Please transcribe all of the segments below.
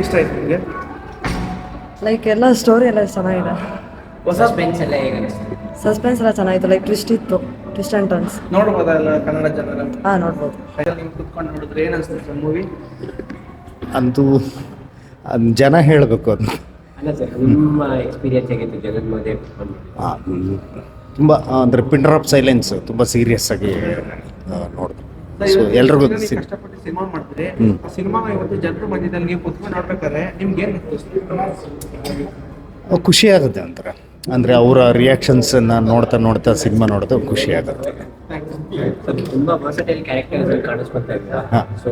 ಇಷ್ಟ ಆಯ್ತು ನಿಮಗೆ? ಲೈಕ್ ಎಲ್ಲ ಸ್ಟೋರಿ ಎಲ್ಲ ಚೆನ್ನಾಗಿದೆ. ಹೊಸ ಸಸ್ಪೆನ್ಸ್ ಎಲ್ಲ ಹೇಗೆ ಅನಿಸ್ತು? ಸಸ್ಪೆನ್ಸ್ ಎಲ್ಲ ಚೆನ್ನಾಗಿತ್ತು. ಲೈಕ್ ಟ್ವಿಸ್ಟ್ ಇತ್ತು. ಟ್ವಿಸ್ಟ್ ಆ್ಯಂಡ್ ಟರ್ನ್ಸ್ ನೋಡ್ಬೋದಾ ಎಲ್ಲ ಕನ್ನಡ ಜನರ? ಹಾಂ ನೋಡ್ಬೋದು. ನೀವು ಕುತ್ಕೊಂಡು ನೋಡಿದ್ರೆ ಏನು ಅನ್ಸುತ್ತೆ ಸರ್ ಮೂವಿ ಅಂತೂ ಅದ್ ಜನ ಹೇಳಬೇಕು ಅದು ಅಲ್ಲ ಸರ್ ನಿಮ್ಮ ಎಕ್ಸ್ಪೀರಿಯನ್ಸ್ ಹೇಗಿತ್ತು ಜಗನ್ ಮಧ್ಯೆ ಕುತ್ಕೊಂಡು ತುಂಬ ಅಂದರೆ ಪಿಂಡರ್ ಆಫ್ ಸೈಲೆನ್ಸ್ ತುಂಬ ಸೀರಿಯಸ್ ಆಗಿ ನೋಡಿದ್ರು ಸೊ ಎಲ್ರಿಗೂ ಸಿ- ಸಿನಿಮಾ ಮಾಡಿದ್ರೆ. ಆ ಸಿನಿಮಾ ಇವತ್ತು ಜನರ ಮಧ್ಯದಲ್ಲಿ ನೀವು ಕುತ್ಕೊಂಡು ನೋಡ್ಬೇಕಾದ್ರೆ ನಿಮ್ಗೆ ಏನು ಖುಷಿ ಆಗುತ್ತೆ ಒಂಥರ. ಅಂದರೆ ಅವರ ರಿಯಾಕ್ಷನ್ಸನ್ನು ನೋಡ್ತಾ ನೋಡ್ತಾ ಸಿನಿಮಾ ನೋಡೋದು ಖುಷಿ ಆಗುತ್ತೆ. ತುಂಬಾ ವರ್ಸಟೈಲ್ ಕ್ಯಾರೆಕ್ಟರ್ಸ್ ಕಾಣಿಸ್ಕೊತಾ ಇದ್ದ. ಸೊ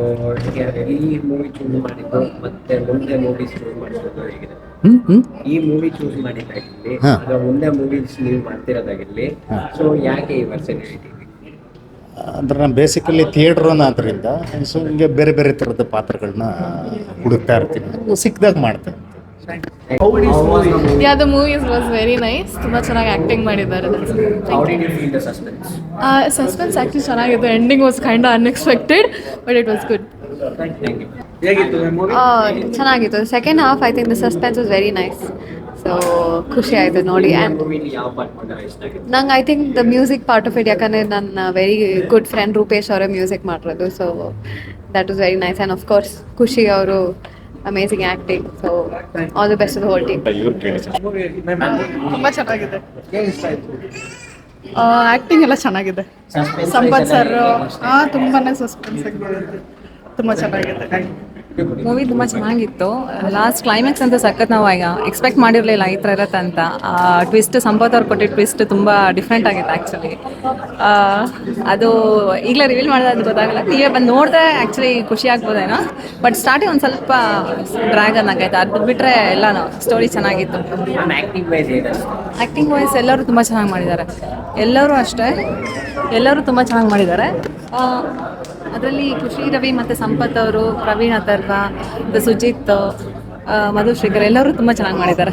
ಈ ಮೂವಿ ಚೂಸ್ ಮಾಡಿದ್ದು ಮತ್ತೆ ಮುಂದೆ ಮೂವೀಸ್ ಚೂಸ್ ಹೇಗಿದೆ? ಹ್ಞೂ ಈ ಮೂವಿ ಚೂಸ್ ಮಾಡಿದ್ದಾಗಿರ್ಲಿ. ಅಥವಾ ಮುಂದೆ ಮೂವೀಸ್ ನೀವು ಮಾಡ್ತಿರೋದಾಗಿರ್ಲಿ. ಸೊ ಯಾಕೆ ಈ ವರ್ಸಟಿಲಿಟಿ ಅಂದ್ರೆ ನಾನು ಬೇಸಿಕಲಿ ಥಿಯೇಟ್ರನ್ನ ಆದ್ದರಿಂದ ಸೊ ಹಿಂಗೆ ಬೇರೆ ಬೇರೆ ಥರದ ಪಾತ್ರಗಳನ್ನ ಹುಡುಕ್ತಾ ಇರ್ತೀನಿ. ಸಿಕ್ಕಿದಾಗ ಮಾಡ್ತೇನೆ yeah the movies was very nice ತುಂಬ ಚೆನ್ನಾಗಿ ಆ್ಯಕ್ಟಿಂಗ್ ಮಾಡಿದ್ದಾರೆ. How did you feel the suspense suspense actually ಚೆನ್ನಾಗಿತ್ತು. Ending was kind unexpected but it was good thank you ಹೇಗಿತ್ತು ಮೂವಿ ಚೆನ್ನಾಗಿತ್ತು. Second half I think the suspense was very nice so ಖುಷಿ ಆಯಿತು ನೋಡಿ. And ನಂಗೆ I think the music part of it ಯಾಕಂದರೆ ನನ್ನ very good friend Rupesh ಅವರೇ music ಮಾಡಿರೋದು. So that was very nice and of course ಖುಷಿ ಅವರು amazing acting so all the best of the whole team ತುಂಬ ಚೆನ್ನಾಗಿದೆ. ಆಕ್ಟಿಂಗ್ ಎಲ್ಲ ಚೆನ್ನಾಗಿದೆ. ಸಂಪತ್ ಸರ್? ಹಾಂ ತುಂಬಾ ಸಸ್ಪೆನ್ಸ್ ಆಗಿದೆ ತುಂಬ ಚೆನ್ನಾಗಿದೆ. ಮೂವಿ ತುಂಬ ಚೆನ್ನಾಗಿತ್ತು. ಲಾಸ್ಟ್ ಕ್ಲೈಮ್ಯಾಕ್ಸ್ ಅಂತ ಸಖತ್ ನಾವು ಈಗ ಎಕ್ಸ್ಪೆಕ್ಟ್ ಮಾಡಿರಲಿಲ್ಲ ಈ ಥರ ಇರತ್ತೆ ಅಂತ. ಟ್ವಿಸ್ಟ್ ಸಂಪತ್ ಅವ್ರು ಕೊಟ್ಟಿದ್ದ ಟ್ವಿಸ್ಟ್ ತುಂಬ ಡಿಫ್ರೆಂಟ್ ಆಗಿತ್ತು ಆ್ಯಕ್ಚುಲಿ ಅದು ಈಗಲೇ ರಿವೀಲ್ ಮಾಡಿದ್ರೆ ಅದು ಗೊತ್ತಾಗಲ್ಲ. ನೀವೇ ಬಂದು ನೋಡಿದ್ರೆ ಆ್ಯಕ್ಚುಲಿ ಖುಷಿ ಆಗ್ಬೋದೇನೋ. ಬಟ್ ಸ್ಟಾರ್ಟಿಂಗ್ ಒಂದು ಸ್ವಲ್ಪ ಡ್ರ್ಯಾಗನ್ ಆಗೈತೆ ಅದು ಬಿಟ್ಟರೆ ಎಲ್ಲನೂ ಸ್ಟೋರಿ ಚೆನ್ನಾಗಿತ್ತು. ಆ್ಯಕ್ಟಿಂಗ್ ವೈಸ್ ಎಲ್ಲರೂ ತುಂಬ ಚೆನ್ನಾಗಿ ಮಾಡಿದ್ದಾರೆ. ಎಲ್ಲರೂ ಅಷ್ಟೇ. ಎಲ್ಲರೂ ತುಂಬ ಚೆನ್ನಾಗಿ ಮಾಡಿದ್ದಾರೆ. ಅದರಲ್ಲಿ ಖುಷಿ ರವಿ ಮತ್ತು ಸಂಪತ್ ಅವರು ಪ್ರವೀಣ್ ಅಥರ್ವ ಮತ್ತು ಸುಜಿತ್ ಮಧು ಶ್ರೀಕರ್ ಎಲ್ಲರೂ ತುಂಬ ಚೆನ್ನಾಗಿ ಮಾಡಿದ್ದಾರೆ.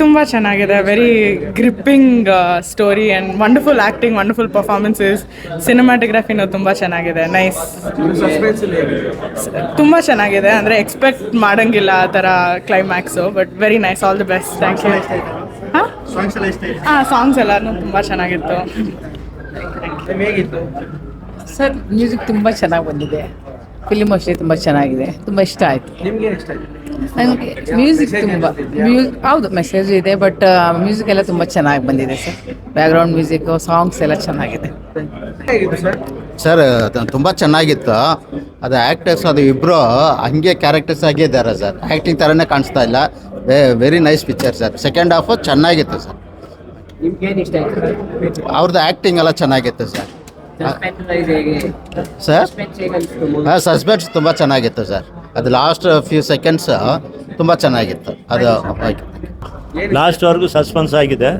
ತುಂಬ ಚೆನ್ನಾಗಿದೆ. Very gripping story and wonderful acting wonderful performances ಸಿನಿಮಾಟೋಗ್ರಫಿನೂ ತುಂಬ ಚೆನ್ನಾಗಿದೆ. ನೈಸ್ ತುಂಬ ಚೆನ್ನಾಗಿದೆ. ಅಂದರೆ ಎಕ್ಸ್ಪೆಕ್ಟ್ ಮಾಡೋಂಗಿಲ್ಲ ಆ ಥರ climax but very nice all the best thank you ಹಾಂ? ಸಾಂಗ್ಸ್ ಎಲ್ಲ ಇಷ್ಟ ಆಯ್ತು ಹಾಂ ಸಾಂಗ್ಸ್ ಎಲ್ಲನೂ ತುಂಬ ಚೆನ್ನಾಗಿತ್ತು. ಸರ್ ಮ್ಯೂಸಿಕ್ ತುಂಬ ಚೆನ್ನಾಗಿ ಬಂದಿದೆ. ಫಿಲಿಮ್ ಅಷ್ಟೇ ತುಂಬ ಚೆನ್ನಾಗಿದೆ. ತುಂಬ ಇಷ್ಟ ಆಯಿತು. ನಿಮಗೆ ಇಷ್ಟ ಆಯ್ತು? ನನಗೆ ಮ್ಯೂಸಿಕ್ ತುಂಬ ಮ್ಯೂಸ್ ಹೌದು ಮೆಸೇಜ್ ಇದೆ ಬಟ್ ಮ್ಯೂಸಿಕ್ ಎಲ್ಲ ತುಂಬ ಚೆನ್ನಾಗಿ ಬಂದಿದೆ ಸರ್. ಬ್ಯಾಕ್ಗ್ರೌಂಡ್ ಮ್ಯೂಸಿಕ್ ಸಾಂಗ್ಸ್ ಎಲ್ಲ ಚೆನ್ನಾಗಿದೆ. ಸರ್? ಸರ್ ತುಂಬ ಚೆನ್ನಾಗಿತ್ತು. ಅದು ಆ್ಯಕ್ಟರ್ಸ್ ಅದು ಇಬ್ಬರು ಹಂಗೆ ಕ್ಯಾರೆಕ್ಟರ್ಸ್ ಆಗೇ ಇದ್ದಾರೆ ಸರ್. ಆ್ಯಕ್ಟಿಂಗ್ ಥರನೇ ಕಾಣಿಸ್ತಾ ಇಲ್ಲ. Very nice picture sir. Second half ಚೆನ್ನಾಗಿತ್ತು ಸರ್. ನಿಮ್ಗೆ ಏನು ಇಷ್ಟ ಆಯ್ತು ಅವ್ರದ್ದು ಆ್ಯಕ್ಟಿಂಗ್ ಎಲ್ಲ ಚೆನ್ನಾಗಿತ್ತು ಸರ್. ಸರ್? ಹಾಂ ಸಸ್ಪೆನ್ಸ್ ತುಂಬ ಚೆನ್ನಾಗಿತ್ತು ಸರ್. ಅದು ಲಾಸ್ಟ್ ಫ್ಯೂ ಸೆಕೆಂಡ್ಸ್ ತುಂಬ ಚೆನ್ನಾಗಿತ್ತು. ಅದು ಲಾಸ್ಟ್ವರೆಗೂ ಸಸ್ಪೆನ್ಸ್ ಆಗಿದೆ.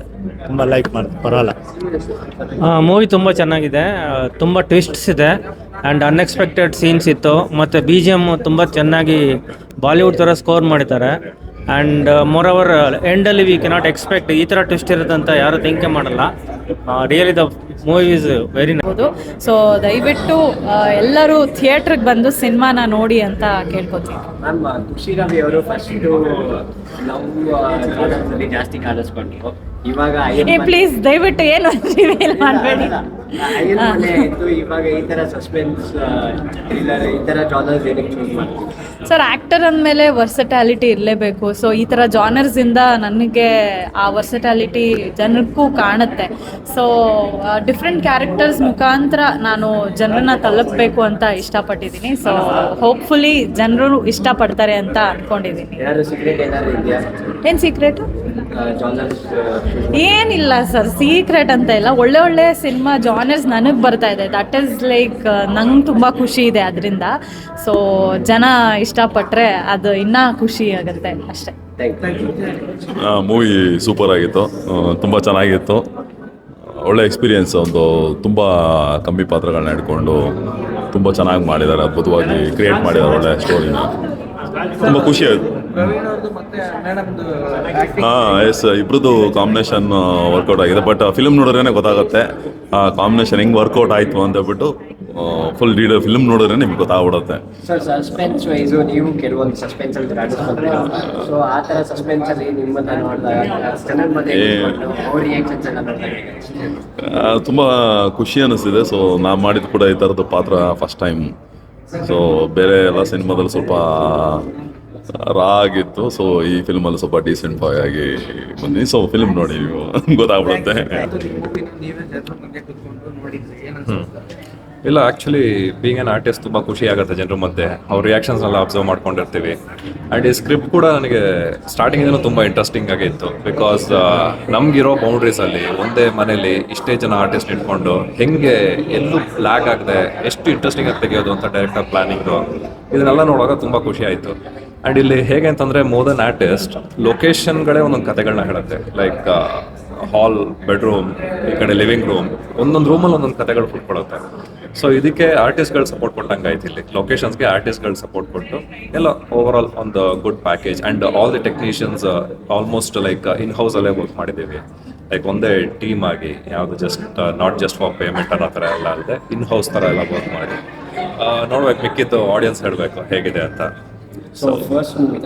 ತುಂಬ ಲೈಕ್ ಮಾಡ್ತೀನಿ ಪರವಾಗಿಲ್ಲ. ಮೂವಿ ತುಂಬ ಚೆನ್ನಾಗಿದೆ. ತುಂಬ ಟ್ವಿಸ್ಟ್ಸ್ ಇದೆ. ಆ್ಯಂಡ್ ಅನ್ಎಕ್ಸ್ಪೆಕ್ಟೆಡ್ ಸೀನ್ಸ್ ಇತ್ತು. ಮತ್ತು ಬಿ ಜಿ ಎಂ ತುಂಬ ಚೆನ್ನಾಗಿ ಬಾಲಿವುಡ್ ಥರ ಸ್ಕೋರ್ ಮಾಡಿದ್ದಾರೆ. ಆ್ಯಂಡ್ ಮೋರ್ ಓವರ್ ಎಂಡಲ್ಲಿ ವಿ ಕೆನಾಟ್ ಎಕ್ಸ್ಪೆಕ್ಟ್ ಈ ಥರ ಟ್ವಿಸ್ಟ್ ಇರುತ್ತೆ ಅಂತ ಯಾರು ಥಿಂಕೆ ಮಾಡಲ್ಲ. Really the movie is very ಹೌದು. ಸೊ ದಯವಿಟ್ಟು ಎಲ್ಲರೂ ಥಿಯೇಟ್ರಿಗೆ ಬಂದು ಸಿನಿಮಾನ ನೋಡಿ ಅಂತ ಕೇಳ್ಕೊತೀನಿ ಮ್ಯಾಮ್ ಖುಷಿ ರವಿ ಅವರು ಫಸ್ಟ್ ಲವ್ ಅಲ್ಲಿ ಜಾಸ್ತಿ ಕಾಣಿಸ್ಕೊಂಡ್ರು ಇವಾಗ ಏ ಪ್ಲೀಸ್ ದಯವಿಟ್ಟು ಏನು ರಿವೀಲ್ ಮಾಡಬೇಡಿ ಇವಾಗ ಈ ತರ ಸಸ್ಪೆನ್ಸ್ ಇಲ್ಲ ಈ ತರ ಜಾನರ್ಸ್ ಏನಕ್ಕೆ ಚೂಸ್ ಮಾಡ್ತೀವಿ ಸರ್ ಆಕ್ಟರ್ ಅಂದಮೇಲೆ ವರ್ಸಟ್ಯಾಲಿಟಿ ಇರಲೇಬೇಕು. ಸೊ ಈ ಥರ ಜಾನರ್ಸಿಂದ ನನಗೆ ಆ ವರ್ಸಟ್ಯಾಲಿಟಿ ಜನಕ್ಕೂ ಕಾಣುತ್ತೆ. ಸೊ ಡಿಫ್ರೆಂಟ್ ಕ್ಯಾರೆಕ್ಟರ್ಸ್ ಮುಖಾಂತರ ನಾನು ಜನರನ್ನ ತಲುಪಬೇಕು ಅಂತ ಇಷ್ಟಪಟ್ಟಿದ್ದೀನಿ. ಸೊ ಹೋಪ್ಫುಲಿ ಜನರು ಇಷ್ಟಪಡ್ತಾರೆ ಅಂತ ಅಂದ್ಕೊಂಡಿದ್ದೀನಿ ಏನು ಸೀಕ್ರೆಟ್ ಏನಿಲ್ಲ ಸರ್ ಸೀಕ್ರೆಟ್ ಅಂತ ಇಲ್ಲ. ಒಳ್ಳೆ ಒಳ್ಳೆ ಸಿನಿಮಾ ಜಾನರ್ಸ್ ನನಗೆ ಬರ್ತಾ ಇದೆ. ದಟ್ ಈಸ್ ಲೈಕ್ ನಂಗೆ ತುಂಬ ಖುಷಿ ಇದೆ ಅದರಿಂದ. ಸೊ ಜನ ಇಷ್ಟಪಟ್ಟರೆ ಅದು ಇನ್ನೂ ಖುಷಿ ಆಗುತ್ತೆ ಅಷ್ಟೇ. ಮೂವಿ ಸೂಪರ್ ಆಗಿತ್ತು. ತುಂಬ ಚೆನ್ನಾಗಿತ್ತು. ಒಳ್ಳೆ ಎಕ್ಸ್ಪೀರಿಯೆನ್ಸ್ ಒಂದು ತುಂಬ ಕಮ್ಮಿ ಪಾತ್ರಗಳನ್ನ ಇಟ್ಕೊಂಡು ತುಂಬ ಚೆನ್ನಾಗಿ ಮಾಡಿದ್ದಾರೆ ಅದ್ಭುತವಾಗಿ ಕ್ರಿಯೇಟ್ ಮಾಡಿದ್ದಾರೆ ಒಳ್ಳೆ ಸ್ಟೋರಿನ ತುಂಬ ಖುಷಿ ಆಯಿತು. ಹಾಂ ಎಸ್ ಇಬ್ರದ್ದು ಕಾಂಬಿನೇಷನ್ ವರ್ಕೌಟ್ ಆಗಿದೆ ಬಟ್ ಫಿಲ್ಮ್ ನೋಡಿದ್ರೇ ಗೊತ್ತಾಗುತ್ತೆ, ಆ ಕಾಂಬಿನೇಷನ್ ಹೆಂಗೆ ವರ್ಕೌಟ್ ಆಯಿತು ಅಂತ ಹೇಳ್ಬಿಟ್ಟು ಫುಲ್ ಡೀಡರ್ ಫಿಲ್ಮ್ ನೋಡಿದ್ರೆ ನಿಮ್ಗೆ ಗೊತ್ತಾಗ್ಬಿಡುತ್ತೆ. ಸರ್ ಸಸ್ಪೆನ್ಸ್ ವೈಸು ನೀವು ಕೆಲವೊಂದು ಸಸ್ಪೆನ್ಸ್ ಅಲ್ಲಿ ರಾಜಿಸ್ಕೊಂಡ್ರೆ ಸೊ ಆ ಥರ ಸಸ್ಪೆನ್ಸ್ ಅಲ್ಲಿ ನಿಮ್ಮನ್ನ ನೋಡಿದಾಗ ಜನರ ಮಧ್ಯೆ ಏ. ಅವ್ರ ರಿಯಾಕ್ಷನ್ಸ್ ಎಲ್ಲ ನೋಡಿದಾಗ ಆ, ತುಂಬ ಖುಷಿ ಅನಿಸ್ತಿದೆ. ಸೊ ನಾ ಮಾಡಿದ ಕೂಡ ಈ ಥರದ್ದು ಪಾತ್ರ ಫಸ್ಟ್ ಟೈಮ್ ಸೊ ಬೇರೆ ಎಲ್ಲ ಸಿನಿಮಾದಲ್ಲಿ ಸ್ವಲ್ಪ ರಾ ಆಗಿತ್ತು ಸೊ ಈ ಫಿಲ್ಮಲ್ಲಿ ಸ್ವಲ್ಪ ಡೀಸೆಂಟ್ ಬಾಯ್ ಆಗಿ ಬಂದಿನಿ ಸೊ ಫಿಲ್ಮ್ ನೋಡಿ ನೀವು ಗೊತ್ತಾಗ್ಬಿಡುತ್ತೆ. ಇಲ್ಲ ಆ್ಯಕ್ಚುಲಿ ಬೀಂಗ್ ಆನ್ ಆರ್ಟಿಸ್ಟ್ ತುಂಬ ಖುಷಿ ಆಗುತ್ತೆ ಜನರ ಮಧ್ಯೆ. ಅವ್ರ ರಿಯಾಕ್ಷನ್ಸ್ನೆಲ್ಲ ಅಬ್ಸರ್ವ್ ಮಾಡ್ಕೊಂಡಿರ್ತೀವಿ. ಆ್ಯಂಡ್ ಈ ಸ್ಕ್ರಿಪ್ಟ್ ಕೂಡ ನನಗೆ ಸ್ಟಾರ್ಟಿಂಗಿಂದಲೂ ತುಂಬ ಇಂಟ್ರೆಸ್ಟಿಂಗ್ ಆಗಿತ್ತು ಬಿಕಾಸ್ ನಮಗಿರೋ ಬೌಂಡ್ರೀಸಲ್ಲಿ ಒಂದೇ ಮನೇಲಿ ಇಷ್ಟೇ ಜನ ಆರ್ಟಿಸ್ಟ್ ಇಟ್ಕೊಂಡು ಹೆಂಗೆ ಎಲ್ಲೂ ಲ್ಯಾಗ್ ಆಗದೆ, ಎಷ್ಟು ಇಂಟ್ರೆಸ್ಟಿಂಗ್ ಆಗಿ ತೆಗೆಯೋದು ಅಂತ ಡೈರೆಕ್ಟರ್ ಪ್ಲಾನಿಂಗು ಇದನ್ನೆಲ್ಲ ನೋಡುವಾಗ ತುಂಬ ಖುಷಿ ಆಯಿತು. ಆ್ಯಂಡ್ ಇಲ್ಲಿ ಹೇಗೆ ಅಂತಂದರೆ ಮೋರ್ ದನ್ ಆರ್ಟಿಸ್ಟ್ ಲೊಕೇಶನ್ಗಳೇ ಒಂದೊಂದು ಕತೆಗಳನ್ನ ಹೇಳುತ್ತೆ. ಲೈಕ್ ಹಾಲ್ ಬೆಡ್ರೂಮ್ ಈ ಕಡೆ ಲಿವಿಂಗ್ ರೂಮ್ ಒಂದೊಂದು ರೂಮಲ್ಲಿ ಒಂದೊಂದು ಕತೆಗಳು ಕುಟ್ಕೊಳುತ್ತೆ ಸೊ ಇದಕ್ಕೆ ಆರ್ಟಿಸ್ಟ್ಗಳು ಸಪೋರ್ಟ್ ಕೊಟ್ಟಂಗೆ ಆಯ್ತು ಇಲ್ಲಿ. ಲೊಕೇಶನ್ಸ್ಗೆ ಆರ್ಟಿಸ್ಟ್ಗಳು ಸಪೋರ್ಟ್ ಕೊಟ್ಟು ಎಲ್ಲ ಓವರ್ ಆಲ್ ಒಂದು good package and all the technicians almost like in ಹೌಸಲ್ಲೇ work ಮಾಡಿದ್ದೀವಿ. ಲೈಕ್ ಒಂದೇ ಟೀಮ್ ಆಗಿ, ಯಾವುದು just not just for payment ಅನ್ನೋ ಥರ ಎಲ್ಲ ಅಲ್ಲದೆ ಇನ್ ಹೌಸ್ ಥರ ಎಲ್ಲ ವರ್ಕ್ ಮಾಡಿ ನೋಡ್ಬೇಕು, ಮಿಕ್ಕಿದ್ದು ಆಡಿಯನ್ಸ್ ಹೇಳಬೇಕು, ಹೇಗಿದೆ ಅಂತ. ಸೊ ಫಸ್ಟ್ ಮೂವಿ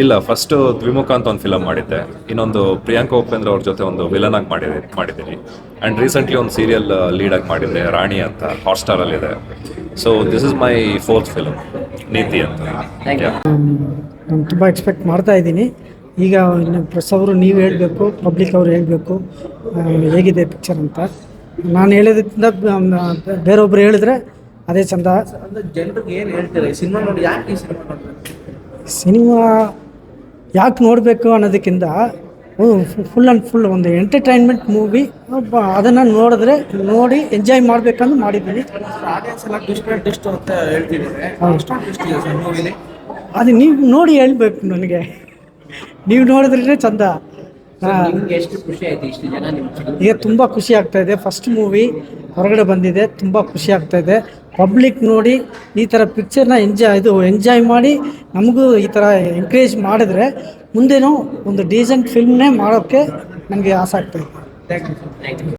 ಇಲ್ಲ ಫಸ್ಟ್ ದ್ವಿಮುಖ ಅಂತ ಒಂದು ಫಿಲಮ್ ಮಾಡಿದ್ದೆ. ಇನ್ನೊಂದು ಪ್ರಿಯಾಂಕಾ ಉಪೇಂದ್ರ ಅವ್ರ ಜೊತೆ ಒಂದು ವಿಲನ್ ಆಗಿ ಮಾಡಿದೆ ಮಾಡಿದ್ದೀನಿ. ಆ್ಯಂಡ್ ರೀಸೆಂಟ್ಲಿ ಒಂದು ಸೀರಿಯಲ್ ಲೀಡ್ ಆಗಿ ಮಾಡಿದ್ದೆ ರಾಣಿ ಅಂತ ಹಾಟ್ಸ್ಟಾರಲ್ಲಿ ಇದೆ. So this is my fourth film Neethi ಅಂತ. ನಾನು ತುಂಬ ಎಕ್ಸ್ಪೆಕ್ಟ್ ಮಾಡ್ತಾ ಇದ್ದೀನಿ. ಈಗ ಇನ್ನು ಪ್ರೆಸ್ ಅವರು ನೀವು ಹೇಳಬೇಕು ಪಬ್ಲಿಕ್ ಅವರು ಹೇಳಬೇಕು ಹೇಗಿದೆ ಪಿಕ್ಚರ್ ಅಂತ. ನಾನು ಹೇಳೋದಕ್ಕಿಂತ ಬೇರೊಬ್ಬರು ಬೇರೊಬ್ರು ಹೇಳಿದ್ರೆ ಅದೇ ಚಂದ. ಅಂದ್ರೆ ಜನರಿಗೆ ಏನ್ ಹೇಳ್ತೀರಾ? ಈ ಸಿನಿಮಾ ನೋಡಿ ಯಾಕೆ ಈ ಸಿನಿಮಾ ನೋಡ್ಬೇಕು? ಸಿನಿಮಾ ಯಾಕೆ ನೋಡಬೇಕು ಅನ್ನೋದಕ್ಕಿಂತ ಫುಲ್ ಆ್ಯಂಡ್ ಫುಲ್ ಒಂದು ಎಂಟರ್ಟೈನ್ಮೆಂಟ್ ಮೂವಿ ಅದನ್ನು ನೋಡಿದ್ರೆ ನೋಡಿ ಎಂಜಾಯ್ ಮಾಡಬೇಕಂದು ಮಾಡಿದ್ದೀನಿ. ಆಡಿಯನ್ಸ್ ಎಲ್ಲ ಅಂತ ಅದು ನೀವು ನೋಡಿ ಹೇಳ್ಬೇಕು ನನಗೆ. ನೀವು ನೋಡಿದ್ರೆ ಚಂದ. ಎಷ್ಟು ಖುಷಿ ಆಯ್ತು ಇಷ್ಟು ಜನ ನಿಮ್ಗೆ ಈಗ ತುಂಬ ಖುಷಿ ಆಗ್ತಾ ಇದೆ. ಫಸ್ಟ್ ಮೂವಿ ಹೊರಗಡೆ ಬಂದಿದೆ. ತುಂಬ ಖುಷಿ ಆಗ್ತಾ ಇದೆ. ಪಬ್ಲಿಕ್ ನೋಡಿ ಈ ಥರ ಪಿಕ್ಚರ್ನ ಎಂಜಾಯ್ ಇದು ಎಂಜಾಯ್ ಮಾಡಿ ನಮಗೂ ಈ ಥರ ಎಂಕರೇಜ್ ಮಾಡಿದ್ರೆ ಮುಂದೇನೂ ಒಂದು ಡೀಸೆಂಟ್ ಫಿಲ್ಮ್ನೇ ಮಾಡೋಕ್ಕೆ ನನಗೆ ಆಸೆ ಆಗ್ತಾ